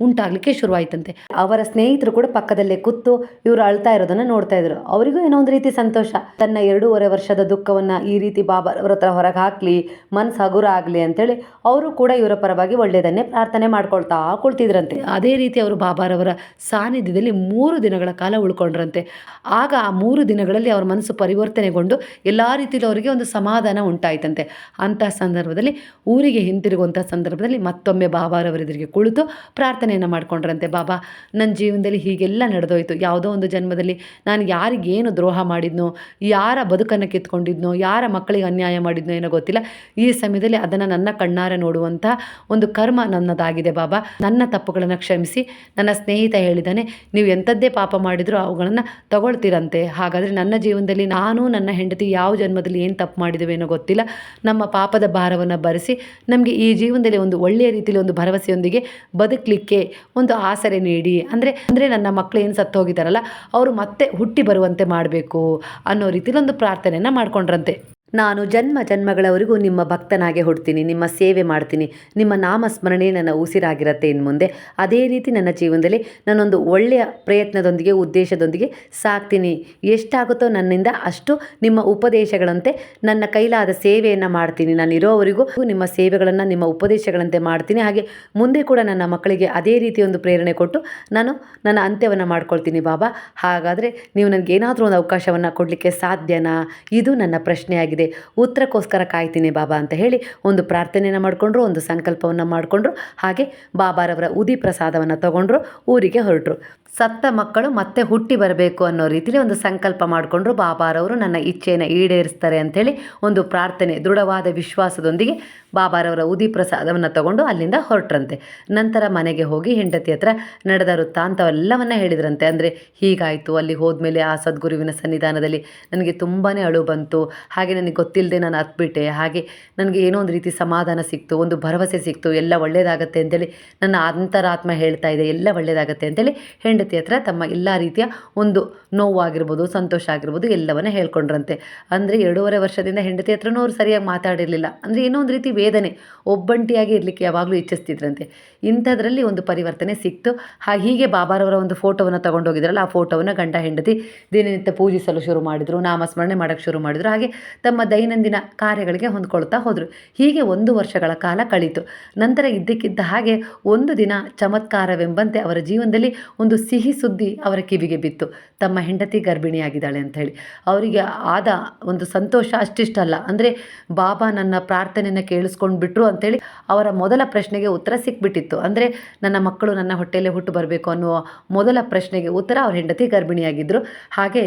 ಉಂಟಾಗಲಿಕ್ಕೆ ಶುರುವಾಯ್ತಂತೆ. ಅವರ ಸ್ನೇಹಿತರು ಕೂಡ ಪಕ್ಕದಲ್ಲೇ ಕೂತು ಇವರು ಅಳ್ತಾ ಇರೋದನ್ನ ನೋಡ್ತಾ ಇದ್ರು. ಅವರಿಗೂ ಏನೋ ಒಂದು ರೀತಿ ಸಂತೋಷ. ತನ್ನ ಎರಡೂವರೆ ವರ್ಷದ ದುಃಖವನ್ನ ಈ ರೀತಿ ಬಾಬಾ ಅವ್ರ ಹತ್ರ ಹೊರಗೆ ಹಾಕಲಿ ಮನ್ಸು ಹಗುರ ಆಗಲಿ ಅಂತೇಳಿ ಅವರು ಕೂಡ ಇವರ ಪರವಾಗಿ ಒಳ್ಳೆಯದನ್ನೇ ಪ್ರಾರ್ಥನೆ ಮಾಡ್ಕೊಳ್ತಾ ಕುಳ್ತಿದ್ರಂತೆ. ಅದೇ ರೀತಿ ಅವರು ಬಾಬಾರವರ ಸಾನ್ನಿಧ್ಯದಲ್ಲಿ ಮೂರು ದಿನಗಳ ಕಾಲ ಉಳ್ಕೊಂಡ್ರಂತೆ. ಆಗ ಆ ಮೂರು ದಿನಗಳಲ್ಲಿ ಅವ್ರ ಮನಸ್ಸು ಪರಿವರ್ತನೆಗೊಂಡು ಎಲ್ಲ ರೀತಿಯಲ್ಲಿ ಅವರಿಗೆ ಒಂದು ಸಮಾಧಾನ ಉಂಟಾಯ್ತಂತೆ. ಅಂತಹ ಸಂದರ್ಭದಲ್ಲಿ ಊರಿಗೆ ಹಿಂತಿರುಗುವಂಥ ಸಂದರ್ಭದಲ್ಲಿ ಮತ್ತೊಮ್ಮೆ ಬಾಬಾರವರೆದುರಿಗೆ ಕುಳಿತು ಪ್ರಾರ್ಥನೆಯನ್ನು ಮಾಡ್ಕೊಂಡ್ರಂತೆ, ಬಾಬಾ ನನ್ನ ಜೀವನದಲ್ಲಿ ಹೀಗೆಲ್ಲ ನಡೆದೋಯ್ತು. ಯಾವುದೋ ಒಂದು ಜನ್ಮದಲ್ಲಿ ನಾನು ಯಾರಿಗೇನು ದ್ರೋಹ ಮಾಡಿದ್ನೋ, ಯಾರ ಬದುಕನ್ನು ಕಿತ್ಕೊಂಡಿದ್ನೋ, ಯಾರ ಮಕ್ಕಳಿಗೆ ಅನ್ಯಾಯ ಮಾಡಿದ್ನೋ ಏನೋ ಗೊತ್ತಿಲ್ಲ. ಈ ಸಮಯದಲ್ಲಿ ಅದನ್ನು ನನ್ನ ಕಣ್ಣಾರೆ ನೋಡುವಂಥ ಒಂದು ಕರ್ಮ ನನ್ನದಾಗಿದೆ, ಬಾಬಾ. ನನ್ನ ತಪ್ಪುಗಳನ್ನು ಕ್ಷಮಿಸಿ. ನನ್ನ ಸ್ನೇಹಿತ ಹೇಳಿದ್ದಾನೆ ನೀವು ಎಂಥದ್ದೇ ಪಾಪ ಮಾಡಿದರೂ ಅವುಗಳನ್ನು ತಗೊಳ್ತೀರಂತೆ. ಹಾಗಾದರೆ ನನ್ನ ಜೀವನದಲ್ಲಿ ನಾನು ನನ್ನ ಹೆಂಡತಿ ಯಾವ ಜನ್ಮದಲ್ಲಿ ಏನು ತಪ್ಪು ಮಾಡಿದ್ದೇವೇನೋ ಗೊತ್ತಿಲ್ಲ. ನಮ್ಮ ಪಾಪದ ಭಾರವನ್ನು ಭರಿಸಿ ನಮಗೆ ಈ ಜೀವನದಲ್ಲಿ ಒಂದು ಒಳ್ಳೆಯ ರೀತಿಯಲ್ಲಿ ಒಂದು ಭರವಸೆಯೊಂದಿಗೆ ಬದುಕಲಿಕ್ಕೆ ಒಂದು ಆಸರೆ ನೀಡಿ. ಅಂದರೆ ಅಂದರೆ ನನ್ನ ಮಕ್ಕಳು ಏನು ಸತ್ತು ಹೋಗಿದ್ದಾರಲ್ಲ ಅವರು ಮತ್ತೆ ಹುಟ್ಟಿ ಬರುವಂತೆ ಮಾಡಬೇಕು ಅನ್ನೋ ರೀತಿಲಿ ಒಂದು ಪ್ರಾರ್ಥನೆಯನ್ನು ಮಾಡ್ಕೊಂಡ್ರಂತೆ. ನಾನು ಜನ್ಮ ಜನ್ಮಗಳವರೆಗೂ ನಿಮ್ಮ ಭಕ್ತನಾಗೆ ಹುಡ್ತೀನಿ, ನಿಮ್ಮ ಸೇವೆ ಮಾಡ್ತೀನಿ, ನಿಮ್ಮ ನಾಮಸ್ಮರಣೆ ನನ್ನ ಉಸಿರಾಗಿರತ್ತೆ ಇನ್ನು ಮುಂದೆ. ಅದೇ ರೀತಿ ನನ್ನ ಜೀವನದಲ್ಲಿ ನಾನೊಂದು ಒಳ್ಳೆಯ ಪ್ರಯತ್ನದೊಂದಿಗೆ, ಉದ್ದೇಶದೊಂದಿಗೆ ಸಾಕ್ತೀನಿ ಎಷ್ಟಾಗುತ್ತೋ ನನ್ನಿಂದ ಅಷ್ಟು ನಿಮ್ಮ ಉಪದೇಶಗಳಂತೆ ನನ್ನ ಕೈಲಾದ ಸೇವೆಯನ್ನು ಮಾಡ್ತೀನಿ. ನಾನು ಇರೋವರೆಗೂ ನಿಮ್ಮ ಸೇವೆಗಳನ್ನು, ನಿಮ್ಮ ಉಪದೇಶಗಳಂತೆ ಮಾಡ್ತೀನಿ. ಹಾಗೆ ಮುಂದೆ ಕೂಡ ನನ್ನ ಮಕ್ಕಳಿಗೆ ಅದೇ ರೀತಿ ಒಂದು ಪ್ರೇರಣೆ ಕೊಟ್ಟು ನಾನು ನನ್ನ ಅಂತ್ಯವನ್ನು ಮಾಡ್ಕೊಳ್ತೀನಿ ಬಾಬಾ. ಹಾಗಾದರೆ ನೀವು ನನಗೆ ಏನಾದರೂ ಒಂದು ಅವಕಾಶವನ್ನು ಕೊಡಲಿಕ್ಕೆ ಸಾಧ್ಯನಾ? ಇದು ನನ್ನ ಪ್ರಶ್ನೆಯಾಗಿದೆ. ಉತ್ತರಕ್ಕೋಸ್ಕರ ಕಾಯ್ತೀನಿ ಬಾಬಾ ಅಂತ ಹೇಳಿ ಒಂದು ಪ್ರಾರ್ಥನೆಯನ್ನು ಮಾಡಿಕೊಂಡ್ರು, ಒಂದು ಸಂಕಲ್ಪವನ್ನು ಮಾಡಿಕೊಂಡ್ರು. ಹಾಗೆ ಬಾಬಾರವರ ಉದಿ ಪ್ರಸಾದವನ್ನು ತಗೊಂಡ್ರು, ಊರಿಗೆ ಹೊರಟರು. ಸತ್ತ ಮಕ್ಕಳು ಮತ್ತೆ ಹುಟ್ಟಿ ಬರಬೇಕು ಅನ್ನೋ ರೀತಿಲಿ ಒಂದು ಸಂಕಲ್ಪ ಮಾಡಿಕೊಂಡ್ರು ಬಾಬಾರವರು ನನ್ನ ಇಚ್ಛೆಯನ್ನು ಈಡೇರಿಸ್ತಾರೆ ಅಂಥೇಳಿ ಒಂದು ಪ್ರಾರ್ಥನೆ, ದೃಢವಾದ ವಿಶ್ವಾಸದೊಂದಿಗೆ ಬಾಬಾರವರ ಉದಿ ಪ್ರಸಾದವನ್ನು ತಗೊಂಡು ಅಲ್ಲಿಂದ ಹೊರಟ್ರಂತೆ. ನಂತರ ಮನೆಗೆ ಹೋಗಿ ಹೆಂಡತಿ ಹತ್ರ ನಡೆದ ವೃತ್ತಾಂತವೆಲ್ಲವನ್ನ ಹೇಳಿದ್ರಂತೆ. ಅಂದರೆ ಹೀಗಾಯಿತು, ಅಲ್ಲಿ ಹೋದ್ಮೇಲೆ ಆ ಸದ್ಗುರುವಿನ ಸನ್ನಿಧಾನದಲ್ಲಿ ನನಗೆ ತುಂಬಾ ಅಳು ಬಂತು. ಹಾಗೆ ನನಗೆ ಗೊತ್ತಿಲ್ಲದೆ ನಾನು ಹತ್ಬಿಟ್ಟೆ ಹಾಗೆ ನನಗೆ ಏನೋ ಒಂದು ರೀತಿ ಸಮಾಧಾನ ಸಿಕ್ತು, ಒಂದು ಭರವಸೆ ಸಿಕ್ತು. ಎಲ್ಲ ಒಳ್ಳೆಯದಾಗತ್ತೆ ಅಂತೇಳಿ ನನ್ನ ಅಂತರಾತ್ಮ ಹೇಳ್ತಾ ಇದೆ, ಎಲ್ಲ ಒಳ್ಳೆಯದಾಗತ್ತೆ ಅಂತೇಳಿ ಹೆಂಡತಿ ಹತ್ರ ತಮ್ಮ ಎಲ್ಲ ರೀತಿಯ ಒಂದು ನೋವಾಗಿರ್ಬೋದು, ಸಂತೋಷ ಆಗಿರ್ಬೋದು ಎಲ್ಲವನ್ನ ಹೇಳ್ಕೊಂಡ್ರಂತೆ. ಅಂದರೆ ಎರಡೂವರೆ ವರ್ಷದಿಂದ ಹೆಂಡತಿ ಹತ್ರನೂ ಅವ್ರು ಸರಿಯಾಗಿ ಮಾತಾಡಿರಲಿಲ್ಲ. ಅಂದರೆ ಏನೋ ಒಂದು ರೀತಿ ವೇದನೆ, ಒಬ್ಬಂಟಿಯಾಗಿ ಇರಲಿಕ್ಕೆ ಯಾವಾಗಲೂ ಇಚ್ಛಿಸ್ತಿದ್ರಂತೆ. ಇಂಥದ್ರಲ್ಲಿ ಒಂದು ಪರಿವರ್ತನೆ ಸಿಕ್ತು. ಹಾಗೆ ಹೀಗೆ ಬಾಬಾರವರ ಒಂದು ಫೋಟೋವನ್ನು ತಗೊಂಡೋಗಿದ್ರಲ್ಲ, ಆ ಫೋಟೋವನ್ನು ಗಂಡ ಹೆಂಡತಿ ದಿನನಿತ್ಯ ಪೂಜಿಸಲು ಶುರು ಮಾಡಿದರು, ನಾಮಸ್ಮರಣೆ ಮಾಡೋಕ್ಕೆ ಶುರು ಮಾಡಿದರು. ಹಾಗೆ ತಮ್ಮ ದೈನಂದಿನ ಕಾರ್ಯಗಳಿಗೆ ಹೊಂದ್ಕೊಳ್ತಾ ಹೋದರು. ಹೀಗೆ ಒಂದು ವರ್ಷಗಳ ಕಾಲ ಕಳೀತು. ನಂತರ ಇದ್ದಕ್ಕಿದ್ದ ಹಾಗೆ ಒಂದು ದಿನ ಚಮತ್ಕಾರವೆಂಬಂತೆ ಅವರ ಜೀವನದಲ್ಲಿ ಒಂದು ಸಿಹಿ ಸುದ್ದಿ ಅವರ ಕಿವಿಗೆ ಬಿತ್ತು. ತಮ್ಮ ಹೆಂಡತಿ ಗರ್ಭಿಣಿಯಾಗಿದ್ದಾಳೆ ಅಂತ ಹೇಳಿ. ಅವರಿಗೆ ಆದ ಒಂದು ಸಂತೋಷ ಅಷ್ಟಿಷ್ಟಲ್ಲ. ಅಂದರೆ, ಬಾಬಾ ನನ್ನ ಪ್ರಾರ್ಥನೆಯನ್ನು ಕೇಳಿಸ್ಕೊಂಡು ಬಿಟ್ರು ಅಂತೇಳಿ ಅವರ ಮೊದಲ ಪ್ರಶ್ನೆಗೆ ಉತ್ತರ ಸಿಕ್ಬಿಟ್ಟಿತ್ತು. ಅಂದರೆ, ನನ್ನ ಮಕ್ಕಳು ನನ್ನ ಹೊಟ್ಟೆಯಲ್ಲೇ ಹುಟ್ಟು ಬರಬೇಕು ಅನ್ನುವ ಮೊದಲ ಪ್ರಶ್ನೆಗೆ ಉತ್ತರ ಅವ್ರ ಹೆಂಡತಿ ಗರ್ಭಿಣಿಯಾಗಿದ್ದರು ಹಾಗೆ,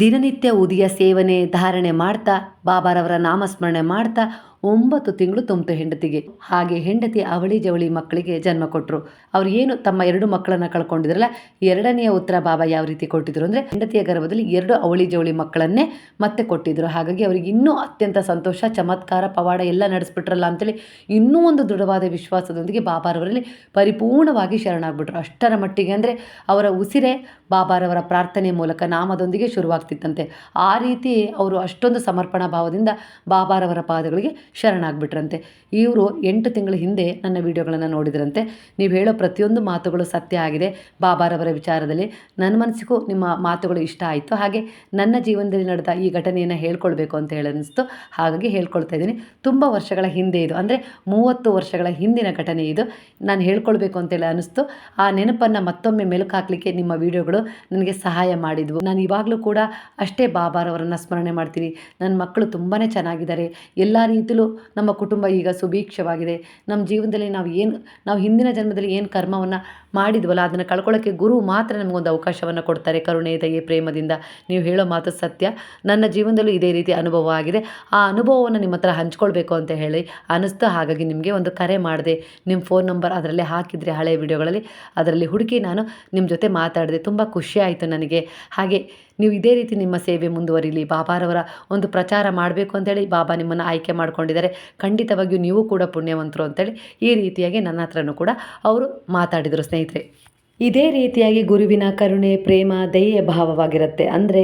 ದಿನನಿತ್ಯ ಉದಿಯ ಸೇವನೆ ಧಾರಣೆ ಮಾಡ್ತಾ, ಬಾಬಾರವರ ನಾಮಸ್ಮರಣೆ ಮಾಡ್ತಾ ಒಂಬತ್ತು ತಿಂಗಳು ತುಂಬಿತು ಹೆಂಡತಿಗೆ. ಹಾಗೆ ಹೆಂಡತಿ ಅವಳಿ ಜವಳಿ ಮಕ್ಕಳಿಗೆ ಜನ್ಮ ಕೊಟ್ಟರು ಅವ್ರು ಏನು ತಮ್ಮ ಎರಡು ಮಕ್ಕಳನ್ನು ಕಳ್ಕೊಂಡಿದ್ರಲ್ಲ, ಎರಡನೆಯ ಉತ್ತರ ಬಾಬಾ ಯಾವ ರೀತಿ ಕೊಟ್ಟಿದ್ರು ಅಂದರೆ, ಹೆಂಡತಿಯ ಗರ್ಭದಲ್ಲಿ ಎರಡು ಅವಳಿ ಜವಳಿ ಮಕ್ಕಳನ್ನೇ ಮತ್ತೆ ಕೊಟ್ಟಿದ್ರು. ಹಾಗಾಗಿ ಅವರಿಗೆ ಇನ್ನೂ ಅತ್ಯಂತ ಸಂತೋಷ, ಚಮತ್ಕಾರ, ಪವಾಡ ಎಲ್ಲ ನಡೆಸ್ಬಿಟ್ರಲ್ಲ ಅಂತೇಳಿ ಇನ್ನೂ ಒಂದು ದೃಢವಾದ ವಿಶ್ವಾಸದೊಂದಿಗೆ ಬಾಬಾರವರಲ್ಲಿ ಪರಿಪೂರ್ಣವಾಗಿ ಶರಣಾಗ್ಬಿಟ್ರು. ಅಷ್ಟರ ಮಟ್ಟಿಗೆ ಅಂದರೆ ಅವರ ಉಸಿರೇ ಬಾಬಾರವರ ಪ್ರಾರ್ಥನೆ ಮೂಲಕ ನಾಮದೊಂದಿಗೆ ಶುರುವಾಗ್ತಿತ್ತಂತೆ. ಆ ರೀತಿ ಅವರು ಅಷ್ಟೊಂದು ಸಮರ್ಪಣಾ ಭಾವದಿಂದ ಬಾಬಾರವರ ಪಾದಗಳಿಗೆ ಶರಣಾಗ್ಬಿಟ್ರಂತೆ. ಇವರು ಎಂಟು ತಿಂಗಳ ಹಿಂದೆ ನನ್ನ ವಿಡಿಯೋಗಳನ್ನು ನೋಡಿದ್ರಂತೆ. ನೀವು ಹೇಳೋ ಪ್ರತಿಯೊಂದು ಮಾತುಗಳು ಸತ್ಯ ಆಗಿದೆ. ಬಾಬಾರವರ ವಿಚಾರದಲ್ಲಿ ನನ್ನ ಮನಸ್ಸಿಗೂ ನಿಮ್ಮ ಮಾತುಗಳು ಇಷ್ಟ ಆಯಿತು. ಹಾಗೆ ನನ್ನ ಜೀವನದಲ್ಲಿ ನಡೆದ ಈ ಘಟನೆಯನ್ನು ಹೇಳ್ಕೊಳ್ಬೇಕು ಅಂತ ಹೇಳಿ ಅನ್ನಿಸ್ತು ಹಾಗಾಗಿ ಹೇಳ್ಕೊಳ್ತಾ ಇದ್ದೀನಿ. ತುಂಬ ವರ್ಷಗಳ ಹಿಂದೆ ಇದು. ಅಂದರೆ ಮೂವತ್ತು ವರ್ಷಗಳ ಹಿಂದಿನ ಘಟನೆ ಇದು. ನಾನು ಹೇಳ್ಕೊಳ್ಬೇಕು ಅಂತೇಳಿ ಅನ್ನಿಸ್ತು. ಆ ನೆನಪನ್ನು ಮತ್ತೊಮ್ಮೆ ಮೆಲುಕು ಹಾಕಲಿಕ್ಕೆ ನಿಮ್ಮ ವಿಡಿಯೋಗಳು ನನಗೆ ಸಹಾಯ ಮಾಡಿದ್ವು. ನಾನು ಇವಾಗಲೂ ಕೂಡ ಅಷ್ಟೇ ಬಾಬಾರವರನ್ನು ಸ್ಮರಣೆ ಮಾಡ್ತೀನಿ. ನನ್ನ ಮಕ್ಕಳು ತುಂಬಾ ಚೆನ್ನಾಗಿದ್ದಾರೆ. ಎಲ್ಲ ನಮ್ಮ ಕುಟುಂಬ ಈಗ ಸುಭೀಕ್ಷವಾಗಿದೆ. ನಮ್ಮ ಜೀವನದಲ್ಲಿ ನಾವು ಏನು ನಾವು ಹಿಂದಿನ ಜನ್ಮದಲ್ಲಿ ಏನು ಕರ್ಮವನ್ನು ಮಾಡಿದ್ವಲ್ಲ, ಅದನ್ನು ಕಳ್ಕೊಳ್ಳೋಕ್ಕೆ ಗುರು ಮಾತ್ರ ನಮಗೊಂದು ಅವಕಾಶವನ್ನು ಕೊಡ್ತಾರೆ ಕರುಣೆ, ದಯೆ, ಪ್ರೇಮದಿಂದ. ನೀವು ಹೇಳೋ ಮಾತು ಸತ್ಯ. ನನ್ನ ಜೀವನದಲ್ಲೂ ಇದೇ ರೀತಿ ಅನುಭವ ಆಗಿದೆ. ಆ ಅನುಭವವನ್ನು ನಿಮ್ಮ ಹತ್ರ ಹಂಚ್ಕೊಳ್ಬೇಕು ಅಂತ ಹೇಳಿ ಅನ್ನಿಸ್ತು ಹಾಗಾಗಿ ನಿಮಗೆ ಒಂದು ಕರೆ ಮಾಡಿದೆ. ನಿಮ್ಮ ಫೋನ್ ನಂಬರ್ ಅದರಲ್ಲೇ ಹಾಕಿದರೆ ಹಳೆಯ ವಿಡಿಯೋಗಳಲ್ಲಿ. ಅದರಲ್ಲಿ ಹುಡುಕಿ ನಾನು ನಿಮ್ಮ ಜೊತೆ ಮಾತಾಡಿದೆ. ತುಂಬ ಖುಷಿ ಆಯಿತು ನನಗೆ. ಹಾಗೆ ನೀವು ಇದೇ ರೀತಿ ನಿಮ್ಮ ಸೇವೆ ಮುಂದುವರಿಲಿ. ಬಾಬಾರವರ ಒಂದು ಪ್ರಚಾರ ಮಾಡಬೇಕು ಅಂತೇಳಿ ಬಾಬಾ ನಿಮ್ಮನ್ನು ಆಯ್ಕೆ ಮಾಡ್ಕೊಂಡಿದ್ದಾರೆ. ಖಂಡಿತವಾಗಿಯೂ ನೀವು ಕೂಡ ಪುಣ್ಯವಂತರು ಅಂತೇಳಿ ಈ ರೀತಿಯಾಗಿ ನನ್ನ ಹತ್ರನೂ ಕೂಡ ಅವರು ಮಾತಾಡಿದರು ಸ್ನೇಹಿತರೆ. ಇದೇ ರೀತಿಯಾಗಿ ಗುರುವಿನ ಕರುಣೆ, ಪ್ರೇಮ, ದಯೆಯ ಭಾವವಾಗಿರುತ್ತೆ. ಅಂದರೆ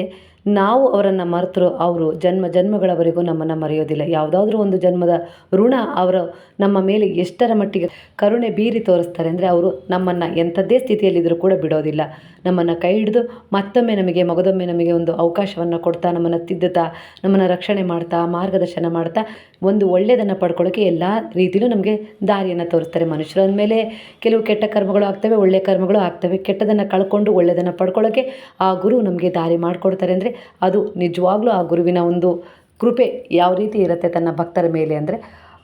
ನಾವು ಅವರನ್ನು ಮರೆತರು ಅವರು ಜನ್ಮ, ಜನ್ಮಗಳವರೆಗೂ ನಮ್ಮನ್ನು ಮರೆಯೋದಿಲ್ಲ. ಯಾವುದಾದ್ರೂ ಒಂದು ಜನ್ಮದ ಋಣ ಅವರು ನಮ್ಮ ಮೇಲೆ ಎಷ್ಟರ ಮಟ್ಟಿಗೆ ಕರುಣೆ ಬೀರಿ ತೋರಿಸ್ತಾರೆ ಅಂದರೆ ಅವರು ನಮ್ಮನ್ನು ಎಂಥದ್ದೇ ಸ್ಥಿತಿಯಲ್ಲಿದ್ದರೂ ಕೂಡ ಬಿಡೋದಿಲ್ಲ. ನಮ್ಮನ್ನು ಕೈ ಹಿಡಿದು ಮತ್ತೊಮ್ಮೆ ನಮಗೆ, ಮಗದೊಮ್ಮೆ ನಮಗೆ ಒಂದು ಅವಕಾಶವನ್ನು ಕೊಡ್ತಾ, ನಮ್ಮನ್ನು ತಿದ್ದುತ್ತಾ, ನಮ್ಮನ್ನು ರಕ್ಷಣೆ ಮಾಡ್ತಾ, ಮಾರ್ಗದರ್ಶನ ಮಾಡ್ತಾ, ಒಂದು ಒಳ್ಳೆಯದನ್ನು ಪಡ್ಕೊಳ್ಳೋಕ್ಕೆ ಎಲ್ಲ ರೀತಿಯಲ್ಲೂ ನಮಗೆ ದಾರಿಯನ್ನು ತೋರಿಸ್ತಾರೆ ಮನುಷ್ಯರ. ಮೇಲೆ ಕೆಲವು ಕೆಟ್ಟ ಕರ್ಮಗಳು ಆಗ್ತವೆ ಒಳ್ಳೆಯ ಕರ್ಮಗಳು ಆಗ್ತವೆ. ಕೆಟ್ಟದನ್ನು ಕಳ್ಕೊಂಡು ಒಳ್ಳೆಯದನ್ನು ಪಡ್ಕೊಳ್ಳೋಕ್ಕೆ ಆ ಗುರು ನಮಗೆ ದಾರಿ ಮಾಡಿಕೊಡ್ತಾರೆ ಅಂದರೆ ಅದು ನಿಜವಾಗ್ಲೂ ಆ ಗುರುವಿನ ಒಂದು ಕೃಪೆ ಯಾವ ರೀತಿ ಇರುತ್ತೆ ತನ್ನ ಭಕ್ತರ ಮೇಲೆ ಅಂದರೆ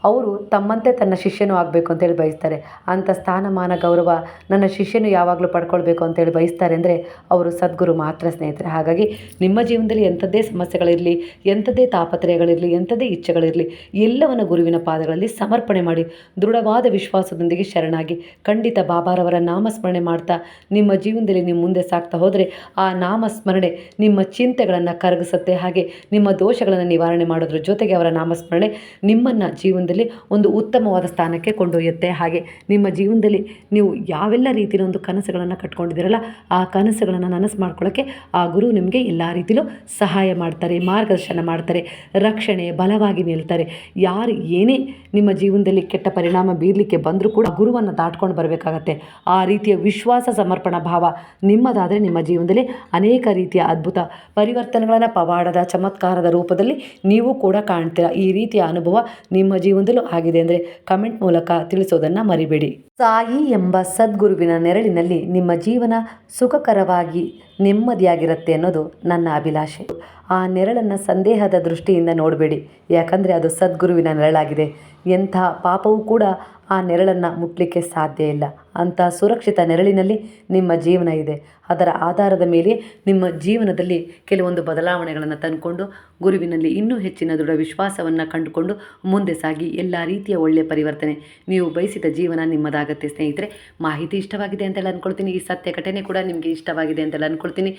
ಅವರು ತಮ್ಮಂತೆ ತನ್ನ ಶಿಷ್ಯನೂ ಆಗಬೇಕು ಅಂತೇಳಿ ಬಯಸ್ತಾರೆ. ಅಂಥ ಸ್ಥಾನಮಾನ ಗೌರವ ನನ್ನ ಶಿಷ್ಯನು ಯಾವಾಗಲೂ ಪಡ್ಕೊಳ್ಬೇಕು ಅಂತೇಳಿ ಬಯಸ್ತಾರೆ ಅಂದರೆ ಅವರು ಸದ್ಗುರು ಮಾತ್ರ ಸ್ನೇಹಿತರೆ. ಹಾಗಾಗಿ ನಿಮ್ಮ ಜೀವನದಲ್ಲಿ ಎಂಥದ್ದೇ ಸಮಸ್ಯೆಗಳಿರಲಿ, ಎಂಥದ್ದೇ ತಾಪತ್ರಯಗಳಿರಲಿ, ಎಂಥದ್ದೇ ಇಚ್ಛೆಗಳಿರಲಿ, ಎಲ್ಲವನ್ನು ಗುರುವಿನ ಪಾದಗಳಲ್ಲಿ ಸಮರ್ಪಣೆ ಮಾಡಿ, ದೃಢವಾದ ವಿಶ್ವಾಸದೊಂದಿಗೆ ಶರಣಾಗಿ, ಖಂಡಿತ ಬಾಬಾರವರ ನಾಮಸ್ಮರಣೆ ಮಾಡ್ತಾ, ನಿಮ್ಮ ಜೀವನದಲ್ಲಿ ನೀವು ಮುಂದೆ ಸಾಗ್ತಾ ಹೋದರೆ ಆ ನಾಮಸ್ಮರಣೆ ನಿಮ್ಮ ಚಿಂತೆಗಳನ್ನು ಕರಗಿಸುತ್ತೆ. ಹಾಗೆ ನಿಮ್ಮ ದೋಷಗಳನ್ನು ನಿವಾರಣೆ ಮಾಡೋದ್ರ ಜೊತೆಗೆ ಅವರ ನಾಮಸ್ಮರಣೆ ನಿಮ್ಮನ್ನು ಜೀವನದಲ್ಲಿ ಒಂದು ಉತ್ತಮವಾದ ಸ್ಥಾನಕ್ಕೆ ಕೊಂಡೊಯ್ಯುತ್ತೆ. ಹಾಗೆ ನಿಮ್ಮ ಜೀವನದಲ್ಲಿ ನೀವು ಯಾವೆಲ್ಲ ರೀತಿಯ ಒಂದು ಕನಸುಗಳನ್ನು ಕಟ್ಕೊಂಡಿದ್ದೀರಲ್ಲ, ಆ ಕನಸುಗಳನ್ನು ನನಸು ಮಾಡ್ಕೊಳ್ಳೋಕ್ಕೆ ಆ ಗುರು ನಿಮಗೆ ಎಲ್ಲ ರೀತಿಯಲ್ಲೂ ಸಹಾಯ ಮಾಡ್ತಾರೆ, ಮಾರ್ಗದರ್ಶನ ಮಾಡ್ತಾರೆ, ರಕ್ಷಣೆ, ಬಲವಾಗಿ ನಿಲ್ತಾರೆ. ಯಾರು ಏನೇ ನಿಮ್ಮ ಜೀವನದಲ್ಲಿ ಕೆಟ್ಟ ಪರಿಣಾಮ ಬೀರಲಿಕ್ಕೆ ಬಂದರೂ ಕೂಡ ಗುರುವನ್ನು ದಾಟ್ಕೊಂಡು ಬರಬೇಕಾಗತ್ತೆ. ಆ ರೀತಿಯ ವಿಶ್ವಾಸ ಸಮರ್ಪಣಾ ಭಾವ ನಿಮ್ಮದಾದರೆ ನಿಮ್ಮ ಜೀವನದಲ್ಲಿ ಅನೇಕ ರೀತಿಯ ಅದ್ಭುತ ಪರಿವರ್ತನೆಗಳನ್ನು ಪವಾಡದ, ಚಮತ್ಕಾರದ ರೂಪದಲ್ಲಿ ನೀವು ಕೂಡ ಕಾಣ್ತೀರ. ಈ ರೀತಿಯ ಅನುಭವ ನಿಮ್ಮ ಜೀವನದಲ್ಲೂ ಆಗಿದೆ ಅಂದರೆ ಕಮೆಂಟ್ ಮೂಲಕ ತಿಳಿಸೋದನ್ನು ಮರಿಬೇಡಿ. ಸಾಯಿ ಎಂಬ ಸದ್ಗುರುವಿನ ನೆರಳಿನಲ್ಲಿ ನಿಮ್ಮ ಜೀವನ ಸುಖಕರವಾಗಿ ನೆಮ್ಮದಿಯಾಗಿರುತ್ತೆ ಅನ್ನೋದು ನನ್ನ ಅಭಿಲಾಷೆ. ಆ ನೆರಳನ್ನು ಸಂದೇಹದ ದೃಷ್ಟಿಯಿಂದ ನೋಡಬೇಡಿ. ಯಾಕಂದರೆ ಅದು ಸದ್ಗುರುವಿನ ನೆರಳಾಗಿದೆ. ಎಂಥ ಪಾಪವೂ ಕೂಡ ಆ ನೆರಳನ್ನು ಮುಟ್ಟಲಿಕ್ಕೆ ಸಾಧ್ಯ ಇಲ್ಲ. ಅಂಥ ಸುರಕ್ಷಿತ ನೆರಳಿನಲ್ಲಿ ನಿಮ್ಮ ಜೀವನ ಇದೆ. ಅದರ ಆಧಾರದ ಮೇಲೆ ನಿಮ್ಮ ಜೀವನದಲ್ಲಿ ಕೆಲವೊಂದು ಬದಲಾವಣೆಗಳನ್ನು ತಂದುಕೊಂಡು, ಗುರುವಿನಲ್ಲಿ ಇನ್ನೂ ಹೆಚ್ಚಿನ ದೃಢ ವಿಶ್ವಾಸವನ್ನು ಕಂಡುಕೊಂಡು ಮುಂದೆ ಸಾಗಿ ಎಲ್ಲ ರೀತಿಯ ಒಳ್ಳೆಯ ಪರಿವರ್ತನೆ. ನೀವು ಬಯಸಿದ ಜೀವನ ನಿಮ್ಮದಾಗತ್ತೆ ಸ್ನೇಹಿತರೆ. ಮಾಹಿತಿ ಇಷ್ಟವಾಗಿದೆ ಅಂತೇಳಿ ಅಂದ್ಕೊಳ್ತೀನಿ ಈ ಸತ್ಯ ಘಟನೆ ಕೂಡ ನಿಮಗೆ ಇಷ್ಟವಾಗಿದೆ ಅಂತೇಳಿ ಅಂದ್ಕೊಳ್ತೀನಿ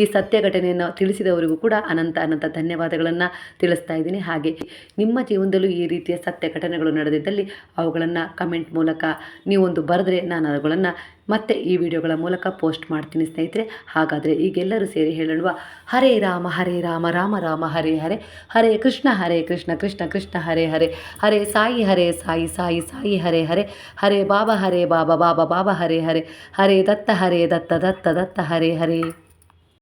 ಈ ಸತ್ಯ ಘಟನೆಯನ್ನು ತಿಳಿಸಿದವರಿಗೂ ಕೂಡ ಅನಂತ ಅನಂತ ಧನ್ಯವಾದಗಳನ್ನು ತಿಳಿಸ್ತಾ ಇದ್ದೀನಿ. ಹಾಗೆ ನಿಮ್ಮ ಜೀವನದಲ್ಲೂ ಈ ರೀತಿಯ ಸತ್ಯ ಘಟನೆಗಳು ನಡೆದಿದ್ದಲ್ಲಿ ಅವುಗಳನ್ನು ಕಮೆಂಟ್ ಮೂಲಕ ನೀವೊಂದು ಬರೆದ್ರೆ ನಾನು ಅವುಗಳನ್ನು ಮತ್ತೆ ಈ ವಿಡಿಯೋಗಳ ಮೂಲಕ ಪೋಸ್ಟ್ ಮಾಡ್ತೀನಿ ಸ್ನೇಹಿತರೆ. ಹಾಗಾದರೆ ಈಗೆಲ್ಲರೂ ಸೇರಿ ಹೇಳುವ ಹರೇ ರಾಮ ಹರೇ ರಾಮ ರಾಮ ರಾಮ, ಹರೇ ಹರೇ. ಹರೇ ಕೃಷ್ಣ ಹರೇ ಕೃಷ್ಣ ಕೃಷ್ಣ ಕೃಷ್ಣ, ಹರೇ ಹರೇ. ಹರೇ ಸಾಯಿ ಹರೇ ಸಾಯಿ ಸಾಯಿ ಸಾಯಿ, ಹರೇ ಹರೇ. ಹರೇ ಬಾಬಾ ಹರೇ ಬಾಬಾ ಬಾಬಾ ಬಾಬಾ, ಹರೇ ಹರೇ. ಹರೇ ದತ್ತ ಹರೇ ದತ್ತ ದತ್ತ ದತ್ತ, ಹರೇ ಹರೇ.